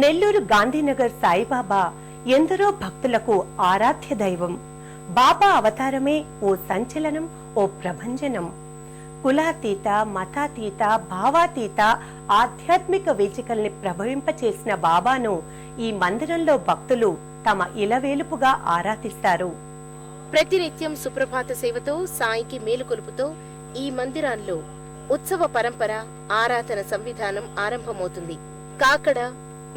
నెల్లూరు గాంధీనగర్ సాయిబాబా ఎందరో భక్తులకు ఆరాధ్య దైవం. బాబా అవతారమే ఓ సంచలనం ఓ ప్రభంజనం. కులాతీత మతాతీత భావాతీత ఆధ్యాత్మిక వేచికల్ని ప్రభవింపచేసిన బాబాను ఈ మందిరంలో భక్తులు తమ ఇలవేలుపుగా ఆరాధిస్తారు. ప్రతినిత్యం సుప్రభాత సేవతో సాయికి మేలుకొలుపుతో ఈ మందిరాల్లో ఉత్సవ పరంపర ఆరాధన సంవిధానం ఆరంభమవుతుంది. కాకడ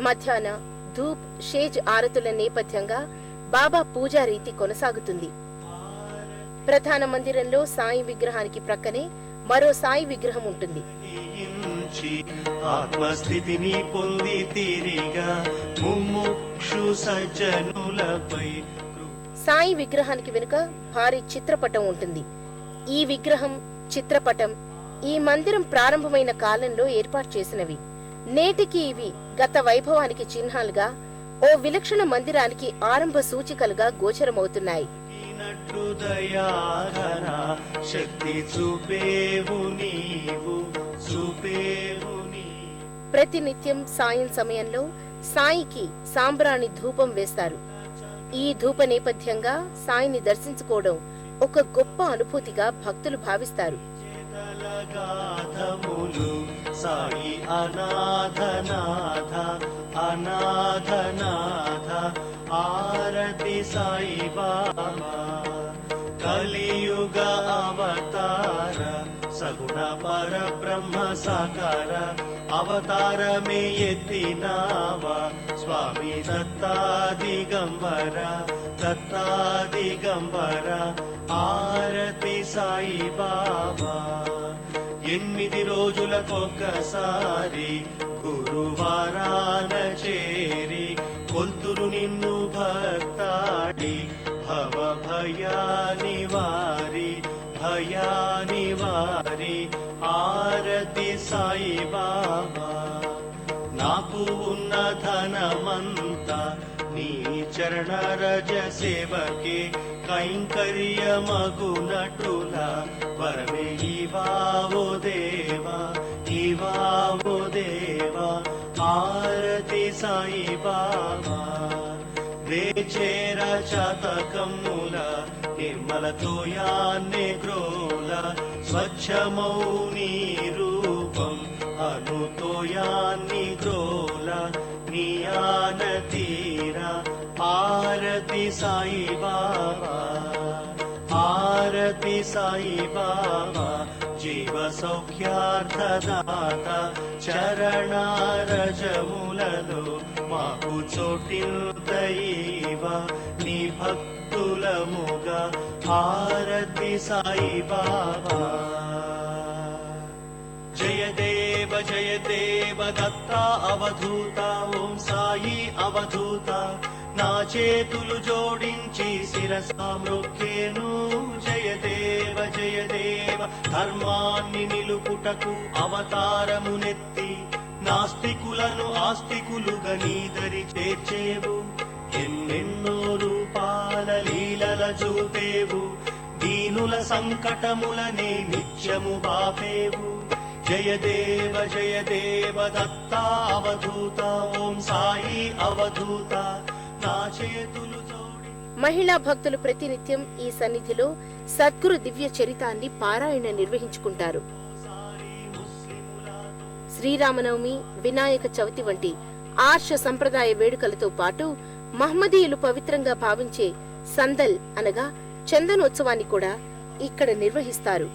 మధ్యాహ్న ధూప్ షేజ్ ఆరతుల నేపథ్యంగా బాబా పూజా రీతి కొనసాగుతుంది. ప్రధాన మందిరంలో సాయి విగ్రహానికి ప్రక్కనే మరో సాయి విగ్రహం ఉంటుంది. ఆత్మస్థితిని పొంది తిరిగా సజ్జనులపై సాయి విగ్రహానికి వెనుక భారీ చిత్రపటం ఉంటుంది. ఈ విగ్రహం చిత్రపటం ఈ మందిరం ప్రారంభమైన కాలంలో ఏర్పాటు చేసినవి. నేటికి ఇవి గత వైభవానికి చిహ్నాలుగా ఓ విలక్షణ మందిరానికి ఆరంభ సూచికలుగా గోచరమవుతున్నాయి. ప్రతినిత్యం సాయం సమయంలో సాయికి సాంబ్రాణి ధూపం వేస్తారు. ఈ ధూప నేపథ్యంగా సాయిని దర్శించుకోవడం ఒక గొప్ప అనుభూతిగా భక్తులు భావిస్తారు. साई अनाथनाथ अनाथनाथ आरति साई बाबा कलियुग अवतार सगुण पर ब्रह्म साकार अवतार मे यति नव स्वामी दत्तादिगम्बर दत्तादिगम्बर आरति साई बाबा। ఎనిమిది రోజులకొక్కసారి గురువారాన చేరి కొల్తురు నిన్ను భక్తాడి భవ భయాని వారి భయాని వారి ఆరతి సాయి బాబా నాకు ఉన్న ధనమంతా నీ చరణ రజ సేవకే కైంకర్యమగునటుల వరమే ఇవావో దేవా ఇవావో దేవా ఆరతి సాయి బాబా వేచేర శతకమ్ముల నిర్మల తోయాన్నే గ్రోల స్వచ్ఛమౌని రూపం అనుతోయాన్ని గ్రోల నియాన తీర ఆరతి సాయి బాబా ఆరతి సాయి బాబా జీవ సౌఖ్యార్థదాత చరణారజములలో మాకు చోటిల్దైవ నీ భక్తులముగా ఆరతి సాయి బాబా జయ దేవ జయ దేవ దత్తా అవధూత ఓం సాయి అవధూత నా చేతులు జోడించి శిరసామృక్కేను జయదేవ జయదేవ ధర్మాన్ని నిలుపుటకు అవతారమునెత్తి నాస్తికులను ఆస్తికులుగా నీదరి చేర్చేవు. ఎన్నెన్నో రూపాల లీలల చూపేవు. దీనుల సంకటములనే నిత్యము బాపేవు. జయదేవ జయదేవ దత్త దత్తా అవధూత ఓం సాయి అవధూత. మహిళా భక్తులు ప్రతినిత్యం ఈ సన్నిధిలో సద్గురు దివ్య చరితాన్ని పారాయణ నిర్వహించుకుంటారు. శ్రీరామనవమి వినాయక చవితి వంటి ఆర్ష సంప్రదాయ వేడుకలతో పాటు మహమ్మదీయులు పవిత్రంగా భావించే సందల్ అనగా చందనోత్సవాన్ని కూడా ఇక్కడ నిర్వహిస్తారు.